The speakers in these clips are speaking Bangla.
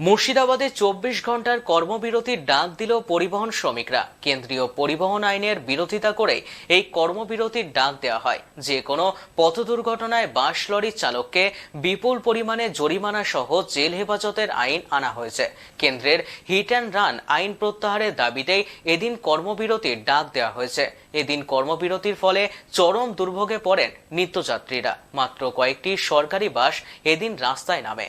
মুর্শিদাবাদে চব্বিশ ঘণ্টার কর্মবিরতির ডাক দিল পরিবহন শ্রমিকরা। কেন্দ্রীয় পরিবহন আইনের বিরোধিতা করে এই কর্মবিরতির ডাক দেওয়া হয়। যে কোনো পথ দুর্ঘটনায় বাস লরির চালককে বিপুল পরিমাণে জরিমানা সহ জেল হেফাজতের আইন আনা হয়েছে। কেন্দ্রের হিট অ্যান্ড রান আইন প্রত্যাহারের দাবিতেই এদিন কর্মবিরতির ডাক দেওয়া হয়েছে। এদিন কর্মবিরতির ফলে চরম দুর্ভোগে পড়েন নিত্যযাত্রীরা। মাত্র কয়েকটি সরকারি বাস এদিন রাস্তায় নামে।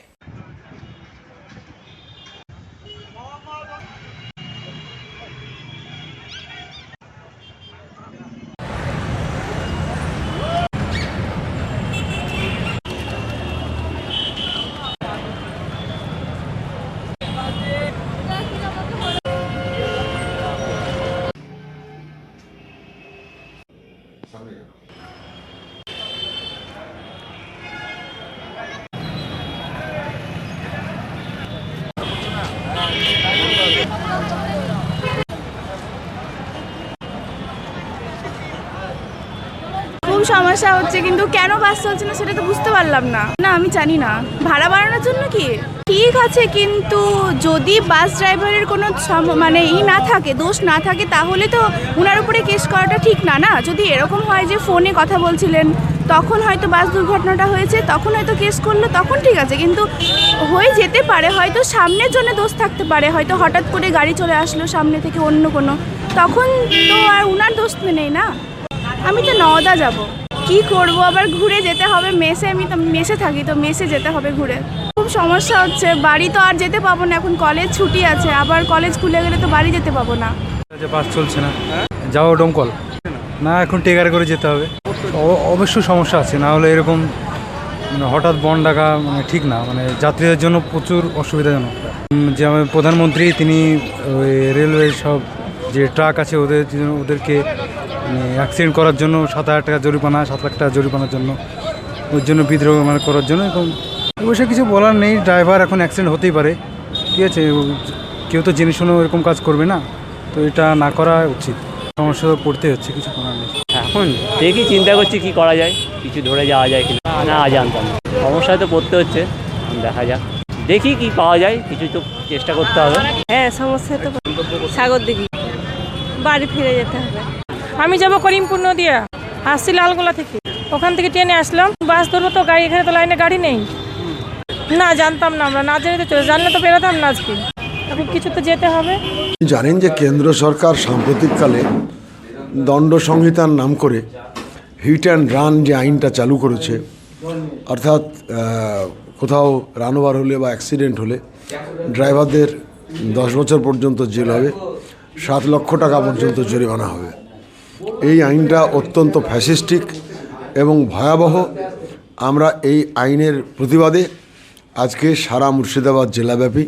সমস্যা হচ্ছে, কিন্তু কেন বাস চলছে না সেটা তো বুঝতে পারলাম না। না, আমি জানি না। ভাড়া বাড়ানোর জন্য কি? ঠিক আছে, কিন্তু যদি বাস ড্রাইভারের কোনো মানে ই না থাকে, দোষ না থাকে, তাহলে তো ওনার উপরে কেস করাটা ঠিক না না? যদি এরকম হয় যে ফোনে কথা বলছিলেন, তখন হয়তো বাস দুর্ঘটনাটা হয়েছে, তখন হয়তো কেস করল, তখন ঠিক আছে। কিন্তু হয়ে যেতে পারে, হয়তো সামনের জন্য দোষ থাকতে পারে। হয়তো হঠাৎ করে গাড়ি চলে আসলো সামনে থেকে অন্য কোনো। তখন তো আর ওনার দোষ নেই, না? আমি তো নওদা যাব। কি করব? আবার ঘুরে যেতে হবে। মেসে আমি তো, মেসে থাকি তো মেসে যেতে হবে ঘুরে। খুব সমস্যা হচ্ছে। বাড়ি তো আর যেতে পাবো না। এখন কলেজ ছুটি আছে। আবার কলেজ খুলে গেলে তো বাড়ি যেতে পাবো না। বাস চলছে না। যাও ডমকল না, এখন টেকারে করে যেতে হবে। অবশ্যই সমস্যা আছে। না হলে এরকম মানে হঠাৎ বন ডাকা মানে ঠিক না। মানে যাত্রীদের জন্য প্রচুর অসুবিধাজনক। যে প্রধানমন্ত্রী, তিনি রেলওয়ে সব যে ট্রাক আছে, ওদের ওদেরকে অ্যাক্সিডেন্ট করার জন্য সাত হাজার টাকা জরিমানা সাত লাখ টাকা জরিমানার জন্য। ওর জন্য বিদ্রোহ মানে করার জন্য এরকম অবশ্য কিছু বলার নেই ড্রাইভার এখন অ্যাক্সিডেন্ট হতেই পারে। ঠিক আছে কেউ তো জেনে শুনেও এরকম কাজ করবে না তো এটা না করা উচিত। সমস্যা তো পড়তে হচ্ছে কিছু করার নেই। এখন দেখি চিন্তা করছি কি করা যায় কিছু ধরে যাওয়া যায় কিনা। না জানতাম না। সমস্যায় তো পড়তে হচ্ছে দেখা যাক। দেখি কি পাওয়া যায় কিছু তো চেষ্টা করতে হবে। হ্যাঁ সমস্যা তো সাগর দেখি বাড়ি ফিরে যেতে হবে। আমি যাব করিমপুর নদিয়া। আসছি লালগোলা থেকে। ওখান থেকে ট্রেনে আসলাম। বাস ধরবো তো গাড়ি, এখানে তো লাইনে গাড়ি নেই। না, জানতাম না আমরা। না জেনে তো জানলে তো বেরোতাম না আজকে। এখন কিছু তো যেতে হবে। জানেন যে কেন্দ্র সরকার সাম্প্রতিককালে দণ্ড সংহিতার নাম করে হিট অ্যান্ড রান যে আইনটা চালু করেছে, অর্থাৎ কোথাও রানওভার হলে বা অ্যাক্সিডেন্ট হলে ড্রাইভারদের দশ বছর পর্যন্ত জেল হবে, সাত লক্ষ টাকা পর্যন্ত জরিমানা হবে। এই আইনটা অত্যন্ত ফ্যাসিস্টিক এবং ভয়াবহ। আমরা এই আইনের প্রতিবাদে আজকে সারা মুর্শিদাবাদ জেলাব্যাপী,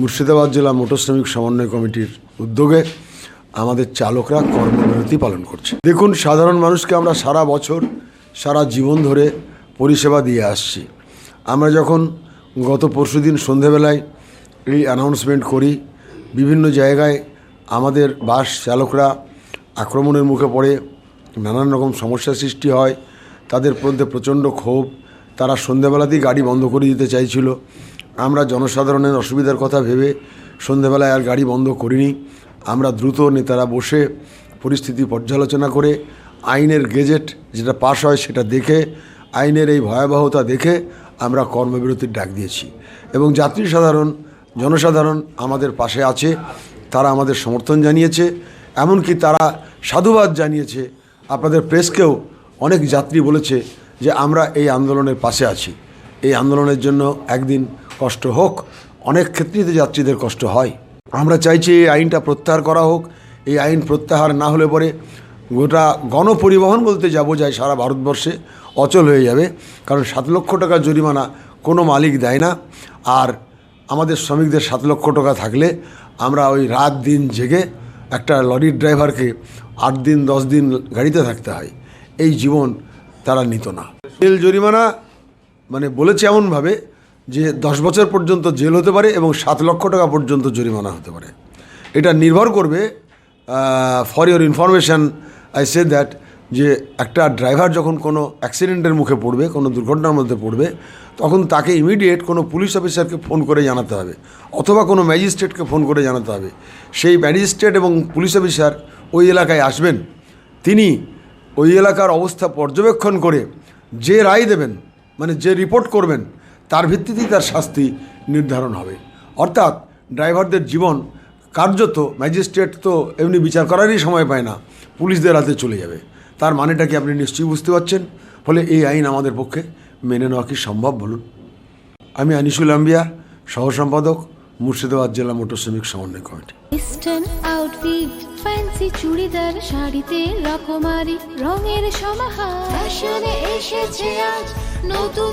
মুর্শিদাবাদ জেলা মোটর শ্রমিক সমন্বয় কমিটির উদ্যোগে আমাদের চালকরা কর্মবিরতি পালন করছে। দেখুন, সাধারণ মানুষকে আমরা সারা বছর, সারা জীবন ধরে পরিষেবা দিয়ে আসছি। আমরা যখন গত পরশুদিন সন্ধেবেলায় এই অ্যানাউন্সমেন্ট করি, বিভিন্ন জায়গায় আমাদের বাস চালকরা আক্রমণের মুখে পড়ে, নানান রকম সমস্যা সৃষ্টি হয়, তাদের মধ্যে প্রচণ্ড ক্ষোভ, তারা সন্ধেবেলাতেই গাড়ি বন্ধ করে দিতে চাইছিল। আমরা জনসাধারণের অসুবিধার কথা ভেবে সন্ধেবেলায় আর গাড়ি বন্ধ করিনি। আমরা দ্রুত নেতারা বসে পরিস্থিতি পর্যালোচনা করে, আইনের গেজেট যেটা পাশ হয় সেটা দেখে, আইনের এই ভয়াবহতা দেখে আমরা কর্মবিরতির ডাক দিয়েছি। এবং যাত্রী সাধারণ জনসাধারণ আমাদের পাশে আছে, তারা আমাদের সমর্থন জানিয়েছে। এমনকি তারা সাধুবাদ জানিয়েছে। আপনাদের প্রেসকেও অনেক যাত্রী বলেছে যে আমরা এই আন্দোলনের পাশে আছি। এই আন্দোলনের জন্য একদিন কষ্ট হোক, অনেক ক্ষেত্রেই তো যাত্রীদের কষ্ট হয়। আমরা চাইছি এই আইনটা প্রত্যাহার করা হোক, এই আইন প্রত্যাহার না হলে পরে গোটা গণপরিবহন বলতে যাব যায় সারা ভারতবর্ষে অচল হয়ে যাবে। কারণ সাত লক্ষ টাকা জরিমানা কোনো মালিক দেয় না। আর আমাদের শ্রমিকদের সাত লক্ষ টাকা থাকলে আমরা ওই রাত দিন জেগে একটা লরির ড্রাইভারকে আট দিন, দশ দিন গাড়িতে থাকতে হয়। এই জীবন তারা নিত না। জেল জরিমানা মানে বলেছে এমনভাবে যে দশ বছর পর্যন্ত জেল হতে পারে এবং সাত লক্ষ টাকা পর্যন্ত জরিমানা হতে পারে। এটা নির্ভর করবে for your information I say that যে একটা ড্রাইভার যখন কোনো অ্যাক্সিডেন্টের মুখে পড়বে, কোনো দুর্ঘটনার মধ্যে পড়বে, তখন তাকে ইমিডিয়েট কোনো পুলিশ অফিসারকে ফোন করে জানাতে হবে, অথবা কোনো ম্যাজিস্ট্রেটকে ফোন করে জানাতে হবে। সেই ম্যাজিস্ট্রেট এবং পুলিশ অফিসার ওই এলাকায় আসবেন, তিনি ওই এলাকার অবস্থা পর্যবেক্ষণ করে যে রায় দেবেন মানে যে রিপোর্ট করবেন, তার ভিত্তিতেই তার শাস্তি নির্ধারণ হবে। অর্থাৎ ড্রাইভারদের জীবন কার্যত ম্যাজিস্ট্রেট তো এমনি বিচার করারই সময় পায় না পুলিশদের হাতে চলে যাবে। তার মানেটা কি আপনি নিশ্চয়ই বুঝতে পারছেন? ফলে এই আইন আমাদের পক্ষে মেনে নেওয়া কি সম্ভব বলুন? আমি আনিসুল আম্বিয়া সহ সম্পাদক মুর্শিদাবাদ জেলা মোটর শ্রমিক সমন্বয় কমিটি। ফ্যান্সি চুড়িদার, শাড়িতে রকমারি, রঙের সমাহার। এসেছে আজ নতুন